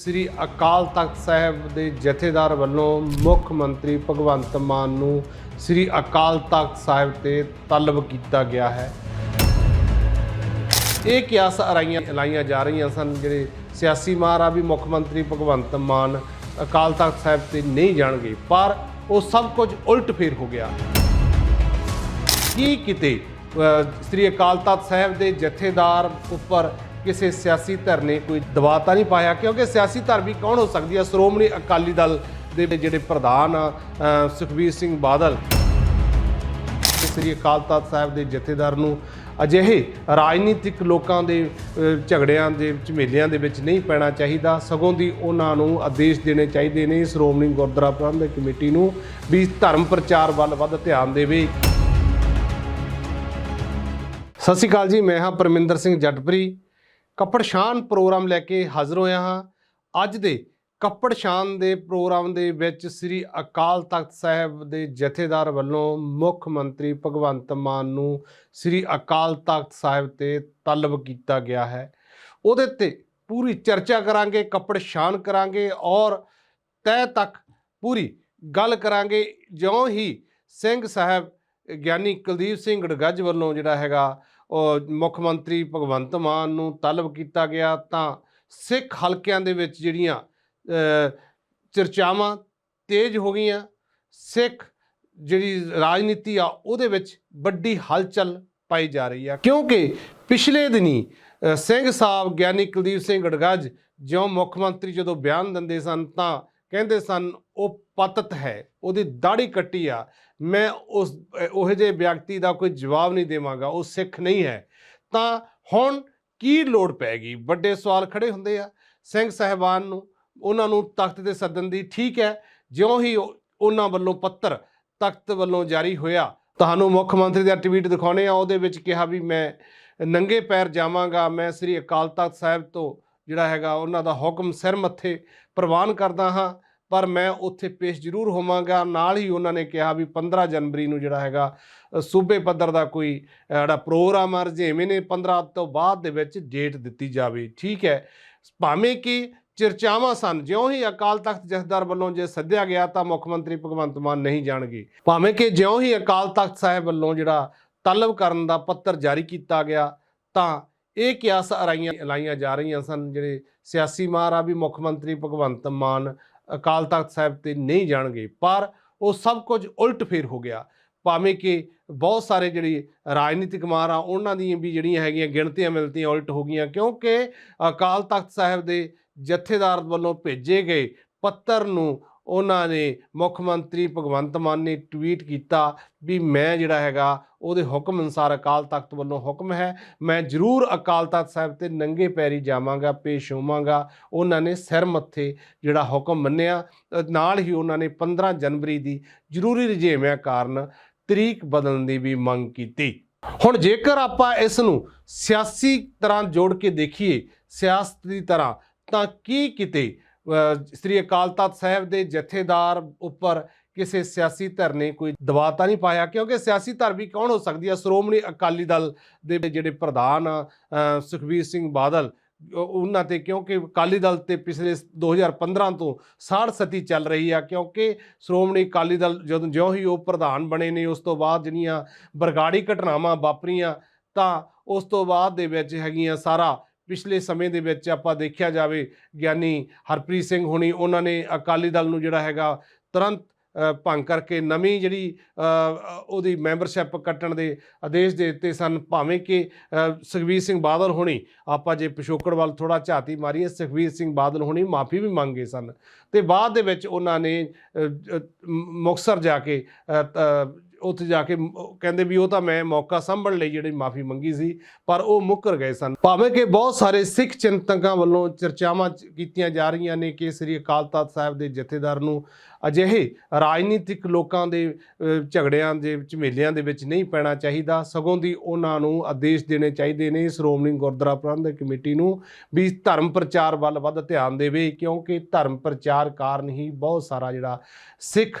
ਸ੍ਰੀ ਅਕਾਲ ਤਖਤ ਸਾਹਿਬ ਦੇ ਜਥੇਦਾਰ ਵੱਲੋਂ ਮੁੱਖ ਮੰਤਰੀ ਭਗਵੰਤ ਮਾਨ ਨੂੰ ਸ੍ਰੀ ਅਕਾਲ ਤਖਤ ਸਾਹਿਬ ਤੇ ਤਲਬ ਕੀਤਾ ਗਿਆ ਹੈ। ਇਹ ਕਿਆਸ ਅਰਾਈਆਂ ਲਾਈਆਂ ਜਾ ਰਹੀਆਂ ਸਨ, ਜਿਹੜੇ ਸਿਆਸੀ ਮਾਰ ਆ ਵੀ ਮੁੱਖ ਮੰਤਰੀ ਭਗਵੰਤ ਮਾਨ ਅਕਾਲ ਤਖਤ ਸਾਹਿਬ ਤੇ ਨਹੀਂ ਜਾਣਗੇ, ਪਰ ਉਹ ਸਭ ਕੁਝ ਉਲਟ ਫੇਰ ਹੋ ਗਿਆ। ਕੀ ਕਿਤੇ ਸ੍ਰੀ ਅਕਾਲ ਤਖਤ ਸਾਹਿਬ ਦੇ ਜਥੇਦਾਰ ਉੱਪਰ ਕਿਸੇ ਸਿਆਸੀ ਧਿਰ ਨੇ ਕੋਈ ਦਬਾਅ ਤਾਂ ਨਹੀਂ ਪਾਇਆ, ਕਿਉਂਕਿ ਸਿਆਸੀ ਧਿਰ ਵੀ ਕੌਣ ਹੋ ਸਕਦੀ ਹੈ? ਸ਼੍ਰੋਮਣੀ ਅਕਾਲੀ ਦਲ ਦੇ ਜਿਹੜੇ ਪ੍ਰਧਾਨ ਆ ਸੁਖਬੀਰ ਸਿੰਘ ਬਾਦਲ। ਸ੍ਰੀ ਅਕਾਲ ਤਖਤ ਸਾਹਿਬ ਦੇ ਜਥੇਦਾਰ ਨੂੰ ਅਜਿਹੇ ਰਾਜਨੀਤਿਕ ਲੋਕਾਂ ਦੇ ਝਗੜਿਆਂ ਦੇ ਝਮੇਲਿਆਂ ਦੇ ਵਿੱਚ ਨਹੀਂ ਪੈਣਾ ਚਾਹੀਦਾ। ਸਗੋਂ ਦੀ ਉਹਨਾਂ ਨੂੰ ਆਦੇਸ਼ ਦੇਣੇ ਚਾਹੀਦੇ ਨੇ ਸ਼੍ਰੋਮਣੀ ਗੁਰਦੁਆਰਾ ਪ੍ਰਬੰਧਕ ਕਮੇਟੀ ਨੂੰ ਵੀ ਧਰਮ ਪ੍ਰਚਾਰ ਵੱਲ ਵੱਧ ਧਿਆਨ ਦੇਵੇ। ਸਤਿ ਸ਼੍ਰੀ ਅਕਾਲ ਜੀ, ਮੈਂ ਹਾਂ ਪਰਮਿੰਦਰ ਸਿੰਘ ਜੱਟਪਰੀ। ਕੱਪੜ ਸ਼ਾਨ ਪ੍ਰੋਗਰਾਮ ਲੈ ਕੇ ਹਾਜ਼ਰ ਹੋਇਆ ਹਾਂ। ਅੱਜ ਦੇ ਕੱਪੜ ਸ਼ਾਨ ਦੇ ਪ੍ਰੋਗਰਾਮ ਦੇ ਵਿੱਚ ਸ੍ਰੀ ਅਕਾਲ ਤਖਤ ਸਾਹਿਬ ਦੇ ਜਥੇਦਾਰ ਵੱਲੋਂ ਮੁੱਖ ਮੰਤਰੀ ਭਗਵੰਤ ਮਾਨ ਨੂੰ ਸ੍ਰੀ ਅਕਾਲ ਤਖਤ ਸਾਹਿਬ ਤੇ ਤਲਬ ਕੀਤਾ ਗਿਆ ਹੈ। ਉਹਦੇ ਤੇ ਪੂਰੀ ਚਰਚਾ ਕਰਾਂਗੇ, ਕੱਪੜ ਸ਼ਾਨ ਕਰਾਂਗੇ ਔਰ ਤੈ ਤੱਕ ਪੂਰੀ ਗੱਲ ਕਰਾਂਗੇ। ਜਿਉਂ ਹੀ ਸਿੰਘ ਸਾਹਿਬ, ਗਿਆਨੀ ਕੁਲਦੀਪ ਸਿੰਘ ਗੜਗੱਜ ਵੱਲੋਂ ਜਿਹੜਾ ਹੈਗਾ ਮੁੱਖ ਮੰਤਰੀ ਭਗਵੰਤ ਮਾਨ ਨੂੰ ਤਲਬ ਕੀਤਾ ਗਿਆ, ਤਾਂ ਸਿੱਖ ਹਲਕਿਆਂ ਦੇ ਵਿੱਚ ਜਿਹੜੀਆਂ ਚਰਚਾਵਾਂ ਤੇਜ਼ ਹੋ ਗਈਆਂ। ਸਿੱਖ ਜਿਹੜੀ ਰਾਜਨੀਤੀ ਆ, ਉਹਦੇ ਵਿੱਚ ਵੱਡੀ ਹਲਚਲ ਪਾਈ ਜਾ ਰਹੀ ਆ। ਕਿਉਂਕਿ ਪਿਛਲੇ ਦਿਨੀ ਸਿੰਘ ਸਾਹਿਬ ਗਿਆਨੀ ਕੁਲਦੀਪ ਸਿੰਘ ਗੜਗੱਜ ਜਿਉਂ ਮੁੱਖ ਮੰਤਰੀ ਜਦੋਂ ਬਿਆਨ ਦਿੰਦੇ ਸਨ, ਤਾਂ ਕਹਿੰਦੇ ਸਨ, ਉਹ ਪਤਤ ਹੈ, ਉਹਦੀ ਦਾੜੀ ਕੱਟੀ ਆ, ਮੈਂ ਉਸ, ਉਹ ਜਿਹੇ ਵਿਅਕਤੀ ਦਾ ਕੋਈ ਜਵਾਬ ਨਹੀਂ ਦੇਵਾਂਗਾ, ਉਹ ਸਿੱਖ ਨਹੀਂ ਹੈ, ਤਾਂ ਹੁਣ ਕੀ ਲੋੜ ਪੈ ਵੱਡੇ ਸਵਾਲ ਖੜੇ ਹੁੰਦੇ ਆ, ਸਿੰਘ ਸਾਹਿਬਾਨ ਨੂੰ, ਉਹਨਾਂ ਨੂੰ ਤਖਤ ਤੇ ਸੱਦਣ ਦੀ ਠੀਕ ਹੈ, ਜਿਉਂ ਹੀ ਉਹਨਾਂ ਵੱਲੋਂ ਪੱਤਰ ਤਖਤ ਵੱਲੋਂ ਜਾਰੀ ਹੋਇਆ, ਤੁਹਾਨੂੰ ਮੁੱਖ ਮੰਤਰੀ ਦਾ ਟਵੀਟ ਦਿਖਾਉਣੇ ਆ, ਉਹਦੇ ਵਿੱਚ ਕਿਹਾ ਵੀ ਮੈਂ ਨੰਗੇ ਪੈਰ ਜਾਵਾਂਗਾ, ਮੈਂ ਸ੍ਰੀ ਅਕਾਲ ਤਖਤ ਸਾਹਿਬ ਤੋਂ ਜਿਹੜਾ ਹੈਗਾ, ਉਹਨਾਂ ਦਾ ਹੁਕਮ ਸਿਰ ਮੱਥੇ ਪ੍ਰਵਾਨ ਕਰਦਾ ਹਾਂ ਪਰ ਮੈਂ ਉੱਥੇ ਪੇਸ਼ ਜ਼ਰੂਰ ਹੋਵਾਂਗਾ। ਨਾਲ ਹੀ ਉਹਨਾਂ ਨੇ ਕਿਹਾ ਵੀ 15 ਜਨਵਰੀ ਨੂੰ ਜਿਹੜਾ ਹੈਗਾ ਸੂਬੇ ਪੱਧਰ ਦਾ ਕੋਈ ਜਿਹੜਾ ਪ੍ਰੋਗਰਾਮ ਆ ਰਜੇਵੇਂ ਨੇ 15 ਤੋਂ ਬਾਅਦ ਦੇ ਵਿੱਚ ਡੇਟ ਦਿੱਤੀ ਜਾਵੇ। ਠੀਕ ਹੈ। ਭਾਵੇਂ ਕਿ ਚਰਚਾਵਾਂ ਸਨ, ਜਿਉਂ ਹੀ ਅਕਾਲ ਤਖਤ ਜਥੇਦਾਰ ਵੱਲੋਂ ਜੇ ਸੱਦਿਆ ਗਿਆ ਤਾਂ ਮੁੱਖ ਮੰਤਰੀ ਭਗਵੰਤ ਮਾਨ ਨਹੀਂ ਜਾਣਗੇ। ਭਾਵੇਂ ਕਿ ਜਿਉਂ ਹੀ ਅਕਾਲ ਤਖਤ ਸਾਹਿਬ ਵੱਲੋਂ ਜਿਹੜਾ ਤਲਬ ਕਰਨ ਦਾ ਪੱਤਰ ਜਾਰੀ ਕੀਤਾ ਗਿਆ, ਤਾਂ ਇਹ ਕਿਆਸ ਅਰਾਈਆਂ, ਲਾਈਆਂ ਜਾ ਰਹੀਆਂ ਸਨ। ਜਿਹੜੇ ਸਿਆਸੀ ਮਾਰ ਆ ਵੀ ਮੁੱਖ ਮੰਤਰੀ ਭਗਵੰਤ ਮਾਨ ਅਕਾਲ ਤਖਤ ਸਾਹਿਬ ਤੇ ਨਹੀਂ ਜਾਣਗੇ, ਪਰ ਉਹ ਸਭ ਕੁਝ ਉਲਟ ਫੇਰ ਹੋ ਗਿਆ। ਭਾਵੇਂ ਕਿ ਬਹੁਤ ਸਾਰੇ ਜਿਹੜੇ ਰਾਜਨੀਤਿਕ ਮਾਰ ਆ, ਉਹਨਾਂ ਦੀਆਂ ਵੀ ਜਿਹੜੀਆਂ ਹੈਗੀਆਂ ਗਿਣਤੀਆਂ ਮਿਲਤੀਆਂ ਉਲਟ ਹੋ ਗਈਆਂ, ਕਿਉਂਕਿ ਅਕਾਲ ਤਖਤ ਸਾਹਿਬ ਦੇ ਜਥੇਦਾਰ ਵੱਲੋਂ ਭੇਜੇ ਗਏ ਪੱਤਰ ਨੂੰ ਉਹਨਾਂ ਨੇ ਮੁੱਖ ਮੰਤਰੀ ਭਗਵੰਤ ਮਾਨ ਨੇ ਟਵੀਟ ਕੀਤਾ ਵੀ ਮੈਂ ਜਿਹੜਾ ਹੈਗਾ ਉਹਦੇ ਹੁਕਮ ਅਨੁਸਾਰ ਅਕਾਲ ਤਖਤ ਵੱਲੋਂ ਹੁਕਮ ਹੈ। ਮੈਂ ਜ਼ਰੂਰ ਅਕਾਲ ਤਖਤ ਸਾਹਿਬ ਤੇ ਨੰਗੇ ਪੈਰੀ ਜਾਵਾਂਗਾ ਪੇਸ਼ ਹੋਵਾਂਗਾ। ਉਹਨਾਂ ਨੇ ਸਿਰ ਮੱਥੇ ਜਿਹੜਾ ਹੁਕਮ ਮੰਨਿਆ। ਅ, ਨਾਲ ਹੀ ਉਹਨਾਂ ਨੇ 15 ਜਨਵਰੀ ਦੀ ਜ਼ਰੂਰੀ ਰਜੇਵਿਆਂ ਕਾਰਨ ਤਰੀਕ ਬਦਲਣ ਦੀ ਵੀ ਮੰਗ ਕੀਤੀ। ਹੁਣ ਜੇਕਰ ਆਪਾਂ ਇਸ ਨੂੰ ਸਿਆਸੀ ਤਰ੍ਹਾਂ ਜੋੜ ਕੇ ਦੇਖੀਏ ਸਿਆਸਤ ਦੀ ਤਰ੍ਹਾਂ ਤਾਂ ਕੀ ਕਿਤੇ ਸ੍ਰੀ ਅਕਾਲ ਤਖਤ ਸਾਹਿਬ ਦੇ ਜਥੇਦਾਰ ਉੱਪਰ ਕਿਸੇ ਸਿਆਸੀ ਧਿਰ ਨੇ ਕੋਈ ਦਬਾਅ ਤਾਂ ਨਹੀਂ ਪਾਇਆ? ਕਿਉਂਕਿ ਸਿਆਸੀ ਧਿਰ ਵੀ ਕੌਣ ਹੋ ਸਕਦੀ ਹੈ ਸ਼੍ਰੋਮਣੀ ਅਕਾਲੀ ਦਲ ਦੇ ਜਿਹੜੇ ਪ੍ਰਧਾਨ ਆ ਸੁਖਬੀਰ ਸਿੰਘ ਬਾਦਲ ਉਹਨਾਂ ਤੇ ਕਿਉਂਕਿ ਅਕਾਲੀ ਦਲ ਤੇ ਪਿਛਲੇ 2015 ਤੋਂ ਸਾੜ ਸਤੀ ਚੱਲ ਰਹੀ ਆ, ਕਿਉਂਕਿ ਸ਼੍ਰੋਮਣੀ ਅਕਾਲੀ ਦਲ ਜਦੋਂ ਜਿਉਂ ਹੀ ਉਹ ਪ੍ਰਧਾਨ ਬਣੇ ਨੇ, ਉਸ ਤੋਂ ਬਾਅਦ ਜਿਹੜੀਆਂ ਬਰਗਾੜੀ ਘਟਨਾਵਾਂ ਵਾਪਰੀਆਂ, ਤਾਂ ਉਸ ਤੋਂ ਬਾਅਦ ਦੇ ਵਿੱਚ ਹੈਗੀਆਂ ਸਾਰਾ ਪਿਛਲੇ ਸਮੇਂ ਦੇ ਵਿੱਚ ਆਪਾਂ ਦੇਖਿਆ ਜਾਵੇ ਗਿਆਨੀ ਹਰਪ੍ਰੀਤ ਸਿੰਘ ਹੁਣੀ ਉਹਨਾਂ ਨੇ ਅਕਾਲੀ ਦਲ ਨੂੰ ਜਿਹੜਾ ਹੈਗਾ ਤੁਰੰਤ ਭੰਗ ਕਰਕੇ ਨਵੀਂ ਜਿਹੜੀ ਉਹਦੀ ਮੈਂਬਰਸ਼ਿਪ ਕੱਟਣ ਦੇ ਆਦੇਸ਼ ਦੇ ਦਿੱਤੇ ਸਨ। ਭਾਵੇਂ ਕਿ ਅ, ਸੁਖਬੀਰ ਸਿੰਘ ਬਾਦਲ ਹੋਣੀ ਆਪਾਂ ਜੇ ਪਿਛੋਕੜ ਵੱਲ ਥੋੜਾ ਝਾਤੀ ਮਾਰੀਏ ਸੁਖਬੀਰ ਸਿੰਘ ਬਾਦਲ ਹੋਣੀ ਮਾਫੀ ਵੀ ਮੰਗੇ ਸਨ। ਤੇ ਬਾਅਦ ਦੇ ਵਿੱਚ ਉਹਨਾਂ ਨੇ ਅ, ਮੁਕਤਸਰ ਜਾ ਕੇ ਉੱਥੇ ਜਾ ਕੇ ਕਹਿੰਦੇ ਵੀ ਉਹ ਤਾਂ ਮੈਂ ਮੌਕਾ ਸੰਭਣ ਲਈ ਜਿਹੜੀ ਮਾਫੀ ਮੰਗੀ ਸੀ, ਪਰ ਉਹ ਮੁੱਕਰ ਗਏ ਸਨ। ਭਾਵੇਂ ਕਿ ਬਹੁਤ ਸਾਰੇ ਸਿੱਖ ਚਿੰਤਕਾਂ ਵੱਲੋਂ ਚਰਚਾਵਾਂ ਚ- ਕੀਤੀਆਂ ਜਾ ਰਹੀਆਂ ਨੇ ਕਿ ਸ੍ਰੀ ਅਕਾਲ ਤਖਤ ਸਾਹਿਬ ਦੇ ਜਥੇਦਾਰ ਨੂੰ ਅਜਿਹੇ ਰਾਜਨੀਤਿਕ ਲੋਕਾਂ ਦੇ ਝਗੜਿਆਂ ਦੇ ਝਮੇਲਿਆਂ ਦੇ ਵਿੱਚ ਨਹੀਂ ਪੈਣਾ ਚਾਹੀਦਾ। ਸਗੋਂ ਦੀ ਉਹਨਾਂ ਨੂੰ ਆਦੇਸ਼ ਦੇਣੇ ਚਾਹੀਦੇ ਨੇ ਸ਼੍ਰੋਮਣੀ ਗੁਰਦੁਆਰਾ ਪ੍ਰਬੰਧਕ ਕਮੇਟੀ ਨੂੰ ਵੀ ਧਰਮ ਪ੍ਰਚਾਰ ਵੱਲ ਵੱਧ ਧਿਆਨ ਦੇਵੇ, ਕਿਉਂਕਿ ਧਰਮ ਪ੍ਰਚਾਰ ਕਾਰਨ ਹੀ ਬਹੁਤ ਸਾਰਾ ਜਿਹੜਾ ਸਿੱਖ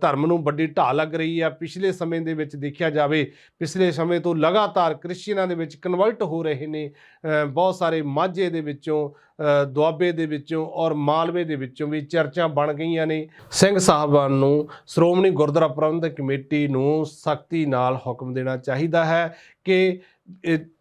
ਧਰਮ ਨੂੰ ਵੱਡੀ ਢਾਹ ਲੱਗ ਰਹੀ ਆ। ਪਿਛਲੇ ਸਮੇਂ ਦੇ ਵਿੱਚ ਦੇਖਿਆ ਜਾਵੇ, ਪਿਛਲੇ ਸਮੇਂ ਤੋਂ ਲਗਾਤਾਰ ਕ੍ਰਿਸਚੀਅਨਾਂ ਦੇ ਵਿੱਚ ਕਨਵਰਟ ਹੋ ਰਹੇ ਨੇ। ਬਹੁਤ ਸਾਰੇ ਮਾਝੇ ਦੇ ਵਿੱਚੋਂ ਦੁਆਬੇ ਦੇ ਵਿੱਚੋਂ ਔਰ ਮਾਲਵੇ ਦੇ ਵਿੱਚੋਂ ਵੀ ਚਰਚਾਂ ਬਣ ਗਈਆਂ ਨੇ। ਸਿੰਘ ਸਾਹਿਬਾਨ ਨੂੰ ਸ਼੍ਰੋਮਣੀ ਗੁਰਦੁਆਰਾ ਪ੍ਰਬੰਧਕ ਕਮੇਟੀ ਨੂੰ ਸਖਤੀ ਨਾਲ ਹੁਕਮ ਦੇਣਾ ਚਾਹੀਦਾ ਹੈ ਕਿ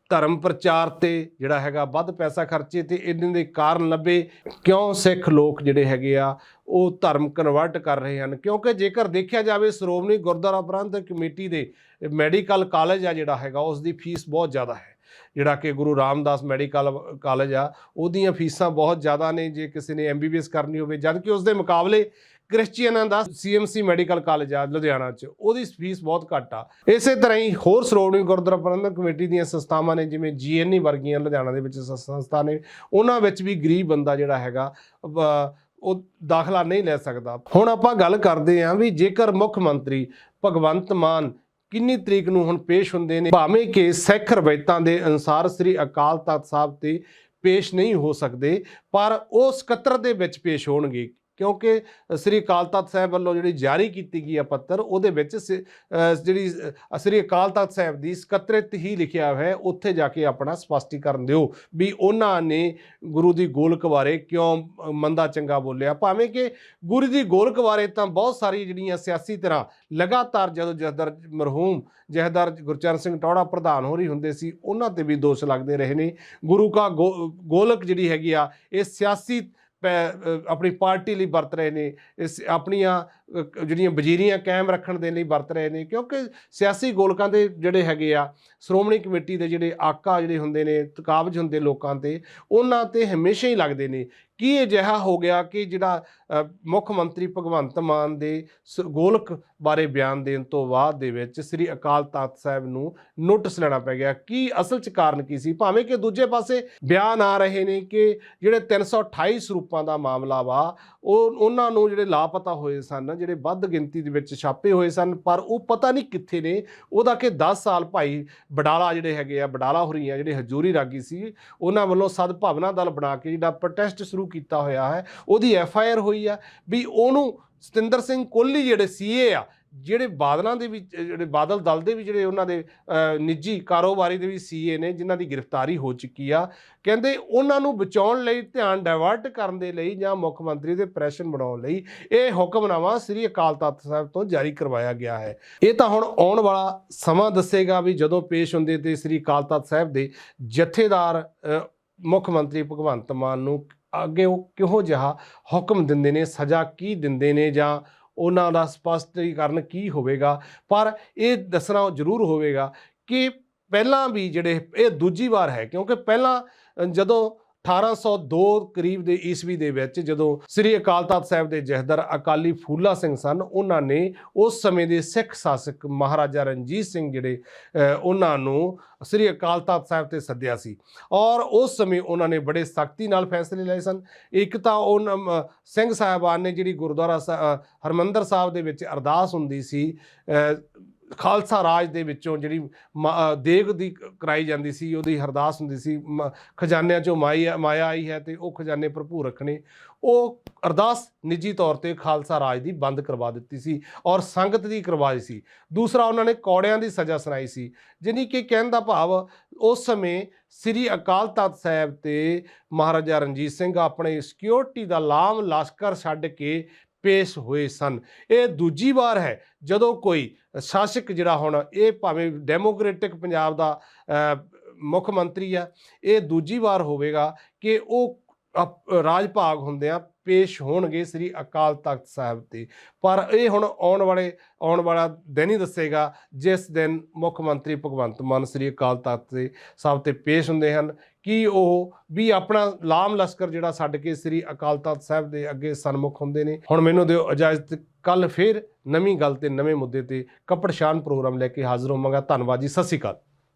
ਧਰਮ ਪ੍ਰਚਾਰ ਤੇ ਜਿਹੜਾ ਹੈਗਾ ਵੱਧ ਪੈਸਾ ਖਰਚੇ ਤੇ ਇਹਨਾਂ ਦੇ ਕਾਰਨ ਲੱਭੇ। ਕਿਉਂ ਸਿੱਖ ਲੋਕ ਜਿਹੜੇ ਹੈਗੇ ਆ, ਉਹ ਧਰਮ ਕਨਵਰਟ ਕਰ ਰਹੇ ਹਨ? ਕਿਉਂਕਿ ਜੇਕਰ ਦੇਖਿਆ ਜਾਵੇ, ਸ਼੍ਰੋਮਣੀ ਗੁਰਦੁਆਰਾ ਪ੍ਰਬੰਧਕ ਕਮੇਟੀ ਦੇ ਮੈਡੀਕਲ ਕਾਲਜ ਆ ਜਿਹੜਾ ਹੈਗਾ ਉਸ ਦੀ ਫੀਸ ਬਹੁਤ ਜ਼ਿਆਦਾ ਹੈ। ਜਿਹੜਾ ਕਿ ਗੁਰੂ ਰਾਮਦਾਸ ਮੈਡੀਕਲ ਕਾਲਜ ਆ, ਉਹਦੀਆਂ ਫੀਸਾਂ ਬਹੁਤ ਜ਼ਿਆਦਾ ਨੇ। ਜੇ ਕਿਸੇ ਨੇ ਐਮਬੀਬੀਐਸ ਕਰਨੀ ਹੋਵੇ ਜਦ ਕਿ ਉਸ ਦੇ ਮੁਕਾਬਲੇ ਕ੍ਰਿਸਚੀਅਨਾਂ ਦਾ ਸੀਐਮਸੀ ਮੈਡੀਕਲ ਕਾਲਜ ਆ ਲੁਧਿਆਣਾ 'ਚ, ਉਹਦੀ ਫੀਸ ਬਹੁਤ ਘੱਟ ਆ। ਇਸੇ ਤਰ੍ਹਾਂ ਹੀ ਹੋਰ ਸ਼੍ਰੋਮਣੀ ਗੁਰਦੁਆਰਾ ਪ੍ਰਬੰਧਕ ਕਮੇਟੀ ਦੀਆਂ ਸੰਸਥਾਵਾਂ ਨੇ, ਜਿਵੇਂ ਜੀਐਨਈ ਵਰਗੀਆਂ ਲੁਧਿਆਣਾ ਦੇ ਵਿੱਚ ਸੰਸਥਾ ਨੇ, ਉਹਨਾਂ ਵਿੱਚ ਵੀ ਗਰੀਬ ਬੰਦਾ ਜਿਹੜਾ ਹੈਗਾ ਉਹ ਦਾਖਲਾ ਨਹੀਂ ਲੈ ਸਕਦਾ। ਹੁਣ ਆਪਾਂ ਗੱਲ ਕਰਦੇ ਹਾਂ ਵੀ ਜੇਕਰ ਮੁੱਖ ਮੰਤਰੀ ਭਗਵੰਤ ਮਾਨ ਕਿੰਨੀ ਤਰੀਕ ਨੂੰ ਹੁਣ ਪੇਸ਼ ਹੁੰਦੇ ਨੇ, ਭਾਵੇਂ ਕਿ ਸਿੱਖ ਰਵਾਇਤਾਂ ਦੇ ਅਨੁਸਾਰ ਸ੍ਰੀ ਅਕਾਲ ਤਖਤ ਸਾਹਿਬ ਤੇ ਪੇਸ਼ ਨਹੀਂ ਹੋ ਸਕਦੇ, ਪਰ ਉਹ ਸਕੱਤਰ ਦੇ ਵਿੱਚ ਪੇਸ਼ ਹੋਣਗੇ। ਕਿਉਂਕਿ ਸ੍ਰੀ ਅਕਾਲ ਤਖਤ ਸਾਹਿਬ ਵੱਲੋਂ ਜਿਹੜੀ ਜਾਰੀ ਕੀਤੀ ਗਈ ਆ ਪੱਤਰ, ਉਹਦੇ ਵਿੱਚ ਸ- ਜਿਹੜੀ ਸ੍ਰੀ ਅਕਾਲ ਤਖਤ ਸਾਹਿਬ ਦੀ ਸਕੱਤਰਤ ਹੀ ਲਿਖਿਆ ਹੋਇਆ ਉੱਥੇ ਜਾ ਕੇ ਆਪਣਾ ਸਪਸ਼ਟੀਕਰਨ ਦਿਓ ਵੀ ਉਹਨਾਂ ਨੇ ਗੁਰੂ ਦੀ ਗੋਲਕ ਬਾਰੇ ਕਿਉਂ ਮੰਦਾ ਚੰਗਾ ਬੋਲਿਆ। ਭਾਵੇਂ ਕਿ ਗੁਰੂ ਦੀ ਗੋਲਕ ਬਾਰੇ ਤਾਂ ਬਹੁਤ ਸਾਰੀ ਜਿਹੜੀਆਂ ਸਿਆਸੀ ਤਰ੍ਹਾਂ ਲਗਾਤਾਰ ਜਦੋਂ ਜਹਦਰ ਮਰਹੂਮ, ਜਹਦਰ ਗੁਰਚਰਨ ਸਿੰਘ ਟੌੜਾ ਪ੍ਰਧਾਨ ਹੋ ਰਹੀ ਹੁੰਦੇ ਸੀ, ਉਹਨਾਂ ਤੇ ਵੀ ਦੋਸ਼ ਲੱਗਦੇ ਰਹੇ ਨੇ। ਗੁਰੂ ਕਾ ਗੋ- ਗੋਲਕ ਜਿਹੜੀ ਹੈਗੀ ਆ, ਇਹ ਸਿਆਸੀ ਆਪਣੀ ਪਾਰਟੀ ਲਈ ਵਰਤ ਰਹੇ ਨੇ ਇਸ ਆਪਣੀਆਂ ਜਿਹੜੀਆਂ ਵਜ਼ੀਰੀਆਂ ਕਾਇਮ ਰੱਖਣ ਦੇ ਲਈ ਵਰਤ ਰਹੇ ਨੇ, ਕਿਉਂਕਿ ਸਿਆਸੀ ਗੋਲਕਾਂ ਦੇ ਜਿਹੜੇ ਹੈਗੇ ਆ, ਸ਼੍ਰੋਮਣੀ ਕਮੇਟੀ ਦੇ ਜਿਹੜੇ ਆਕਾ ਜਿਹੜੇ ਹੁੰਦੇ ਨੇ ਤਕਾਬਜ ਹੁੰਦੇ ਲੋਕਾਂ ਤੇ, ਉਹਨਾਂ ਤੇ ਹਮੇਸ਼ਾ ਹੀ ਲੱਗਦੇ ਨੇ। ਕੀ ਅਜਿਹਾ ਹੋ ਗਿਆ ਕਿ ਜਿਹੜਾ ਮੁੱਖ ਮੰਤਰੀ ਭਗਵੰਤ ਮਾਨ ਦੇ ਸ- ਗੋਲਕ ਬਾਰੇ ਬਿਆਨ ਦੇਣ ਤੋਂ ਬਾਅਦ ਦੇ ਵਿੱਚ ਸ੍ਰੀ ਅਕਾਲ ਤਖਤ ਸਾਹਿਬ ਨੂੰ ਨੋਟਿਸ ਲੈਣਾ ਪੈ ਗਿਆ? ਕੀ ਅਸਲ ਚ ਕਾਰਨ ਕੀ ਸੀ? ਭਾਵੇਂ ਕਿ ਦੂਜੇ ਪਾਸੇ ਬਿਆਨ ਆ ਰਹੇ ਨੇ ਕਿ ਜਿਹੜੇ 328 ਸਰੂਪਾਂ ਦਾ ਮਾਮਲਾ ਵਾ, ਉਹ, ਉਹਨਾਂ ਨੂੰ ਜਿਹੜੇ ਲਾਪਤਾ ਹੋਏ ਸਨ ਜਿਹੜੇ ਵੱਧ ਗਿਣਤੀ ਦੇ ਵਿੱਚ ਛਾਪੇ ਹੋਏ ਸਨ, ਪਰ ਉਹ ਪਤਾ ਨਹੀਂ ਕਿੱਥੇ ਨੇ। ਉਹਦਾ ਕਿ 10 ਸਾਲ ਭਾਈ ਬਡਾਲਾ ਜਿਹੜੇ ਹੈਗੇ ਆ, ਬਡਾਲਾ ਹੁਰੀਆਂ ਜਿਹੜੇ ਹਜੂਰੀ ਰਾਗੀ ਸੀ, ਉਹਨਾਂ ਵੱਲੋਂ ਸਦਭਾਵਨਾ ਦਲ ਬਣਾ ਕੇ ਜਿਹੜਾ ਪ੍ਰੋਟੈਸਟ ਸ਼ੁਰੂ ਕੀਤਾ ਹੋਇਆ ਹੈ, ਉਹਦੀ ਐਫ ਆਈ ਆਰ ਹੋਈ ਆ ਵੀ ਉਹਨੂੰ ਸਤਿੰਦਰ ਸਿੰਘ ਕੋਹਲੀ ਜਿਹੜੇ ਸੀਏ ਆ ਜਿਹੜੇ ਬਾਦਲਾਂ ਦੇ ਵਿੱਚ ਜਿਹੜੇ ਬਾਦਲ ਦਲ ਦੇ ਵੀ ਜਿਹੜੇ ਉਹਨਾਂ ਦੇ ਨਿੱਜੀ ਕਾਰੋਬਾਰੀ ਦੇ ਵੀ ਸੀਏ ਨੇ, ਜਿਨ੍ਹਾਂ ਦੀ ਗ੍ਰਿਫਤਾਰੀ ਹੋ ਚੁੱਕੀ ਆ, ਕਹਿੰਦੇ ਉਹਨਾਂ ਨੂੰ ਬਚਾਉਣ ਲਈ ਧਿਆਨ ਡਾਇਵਰਟ ਕਰਨ ਦੇ ਲਈ ਜਾਂ ਮੁੱਖ ਮੰਤਰੀ ਦੇ ਪ੍ਰੈਸ਼ਨ ਬਣਾਉਣ ਲਈ ਇਹ ਹੁਕਮਨਾਮਾ ਸ੍ਰੀ ਅਕਾਲ ਤਖਤ ਸਾਹਿਬ ਤੋਂ ਜਾਰੀ ਕਰਵਾਇਆ ਗਿਆ ਹੈ। ਇਹ ਤਾਂ ਹੁਣ ਆਉਣ ਵਾਲਾ ਸਮਾਂ ਦੱਸੇਗਾ ਵੀ ਜਦੋਂ ਪੇਸ਼ ਹੁੰਦੇ ਤੇ ਸ੍ਰੀ ਅਕਾਲ ਤਖਤ ਸਾਹਿਬ ਦੇ ਜਥੇਦਾਰ ਮੁੱਖ ਮੰਤਰੀ ਭਗਵੰਤ ਮਾਨ ਨੂੰ ਅੱਗੇ ਉਹ ਕਿਹੋ ਜਿਹਾ ਹੁਕਮ ਦਿੰਦੇ ਨੇ, ਸਜ਼ਾ ਕੀ ਦਿੰਦੇ ਨੇ ਜਾਂ ਉਹਨਾਂ ਦਾ ਸਪਸ਼ਟੀਕਰਨ ਕੀ ਹੋਵੇਗਾ? ਪਰ ਇਹ ਦੱਸਣਾ ਜ਼ਰੂਰ ਹੋਵੇਗਾ ਕਿ ਪਹਿਲਾਂ ਵੀ ਜਿਹੜੇ ਇਹ ਦੂਜੀ ਵਾਰ ਹੈ, ਕਿਉਂਕਿ ਪਹਿਲਾਂ ਜਦੋਂ 1802 ਕਰੀਬ ਦੇ ਈਸਵੀ ਦੇ ਵਿੱਚ ਜਦੋਂ ਸ੍ਰੀ ਅਕਾਲ ਤਖਤ ਸਾਹਿਬ ਦੇ ਜਹਦਰ ਅਕਾਲੀ ਫੂਲਾ ਸਿੰਘ ਸਨ ਉਹਨਾਂ ਨੇ ਉਸ ਸਮੇਂ ਦੇ ਸਿੱਖ ਸ਼ਾਸਕ ਮਹਾਰਾਜਾ ਰਣਜੀਤ ਸਿੰਘ ਜਿਹੜੇ ਉਹਨਾਂ ਨੂੰ ਸ੍ਰੀ ਅਕਾਲ ਤਖਤ ਸਾਹਿਬ ਤੇ ਸੱਦਿਆ ਸੀ। ਔਰ ਉਸ ਸਮੇਂ ਉਹਨਾਂ ਨੇ ਬੜੇ ਸਖਤੀ ਨਾਲ ਫੈਸਲੇ ਲਏ ਸਨ। ਇੱਕ ਤਾਂ ਉਹ ਸਿੰਘ ਸਾਹਿਬਾਨ ਨੇ ਜਿਹੜੀ ਗੁਰਦੁਆਰਾ ਸਾ- ਅ, ਹਰਮੰਦਰ ਸਾਹਿਬ ਦੇ ਵਿੱਚ ਅਰਦਾਸ ਹੁੰਦੀ ਸੀ ਖਾਲਸਾ ਰਾਜ ਦੇ ਵਿੱਚੋਂ ਜਿਹੜੀ ਮ- ਅ, ਦੇਗ ਦੀ ਕਰਾਈ ਜਾਂਦੀ ਸੀ ਉਹਦੀ ਅਰਦਾਸ ਹੁੰਦੀ ਸੀ ਮ- ਖਜ਼ਾਨਿਆਂ ਚੋਂ ਮਾਈ ਮਾਇਆ ਆਈ ਹੈ ਤੇ ਉਹ ਖਜ਼ਾਨੇ ਭਰਪੂਰ ਰੱਖਣੇ। ਉਹ ਅਰਦਾਸ ਨਿੱਜੀ ਤੌਰ ਤੇ ਖਾਲਸਾ ਰਾਜ ਦੀ ਬੰਦ ਕਰਵਾ ਦਿੱਤੀ ਸੀ ਔਰ ਸੰਗਤ ਦੀ ਕਰਵਾਈ ਸੀ। ਦੂਸਰਾ ਉਹਨਾਂ ਨੇ ਕੌੜਿਆਂ ਦੀ ਸਜ਼ਾ ਸੁਣਾਈ ਸੀ ਜਾਣੀ ਕਿ ਕਹਿਣ ਦਾ ਭਾਵ ਉਸ ਸਮੇਂ ਸ੍ਰੀ ਅਕਾਲ ਤਖਤ ਸਾਹਿਬ ਤੇ ਮਹਾਰਾਜਾ ਰਣਜੀਤ ਸਿੰਘ ਆਪਣੇ ਸਿਕਿਉਰਿਟੀ ਦਾ ਲਾਮ ਲਸ਼ਕਰ ਛੱਡ ਕੇ ਪੇਸ਼ ਹੋਏ ਸਨ। ਇਹ ਦੂਜੀ ਵਾਰ ਹੈ ਜਦੋਂ ਕੋਈ ਸ਼ਾਸਕ ਜਿਹੜਾ ਹੁਣ ਇਹ ਭਾਵੇਂ ਡੈਮੋਕ੍ਰੈਟਿਕ ਪੰਜਾਬ ਦਾ ਮੁੱਖ ਮੰਤਰੀ ਆ ਇਹ ਦੂਜੀ ਵਾਰ ਹੋਵੇਗਾ ਕਿ ਉਹ ਅਪ- ਰਾਜ ਭਾਗ ਹੁੰਦਿਆਂ ਪੇਸ਼ ਹੋਣਗੇ ਸ੍ਰੀ ਅਕਾਲ ਤਖਤ ਸਾਹਿਬ ਤੇ ਪਰ ਇਹ ਹੁਣ ਆਉਣ ਵਾਲੇ, ਆਉਣ ਵਾਲਾ ਦਿਨ ਹੀ ਦੱਸੇਗਾ, ਜਿਸ ਦਿਨ ਮੁੱਖ ਮੰਤਰੀ ਭਗਵੰਤ ਮਾਨ ਸ੍ਰੀ ਅਕਾਲ ਤਖਤ ਤੇ ਸਾਹਿਬ ਤੇ ਪੇਸ਼ ਹੁੰਦੇ ਹਨ। ਕਿ ਉਹ ਵੀ ਆਪਣਾ ਲਾਮ ਲਸ਼ਕਰ ਜਿਹੜਾ ਛੱਡ ਕੇ ਸ੍ਰੀ ਅਕਾਲ ਤਖਤ ਸਾਹਿਬ ਦੇ ਅੱਗੇ ਸਨਮੁਖ ਹੁੰਦੇ ਨੇ? ਹੁਣ ਮੈਨੂੰ ਦਿਓ ਇਜਾਜ਼ਤ ਕੱਲ ਫੇਰ ਨਵੀਂ ਗੱਲ ਤੇ ਨਵੇਂ ਮੁੱਦੇ ਤੇ ਕੱਪੜ ਸ਼ਾਨ ਪ੍ਰੋਗਰਾਮ ਲੈ ਕੇ ਹਾਜ਼ਰ ਹੋਵਾਂਗਾ। ਧੰਨਵਾਦ ਜੀ, ਸਤਿ ਸ਼੍ਰੀ ਅਕਾਲ।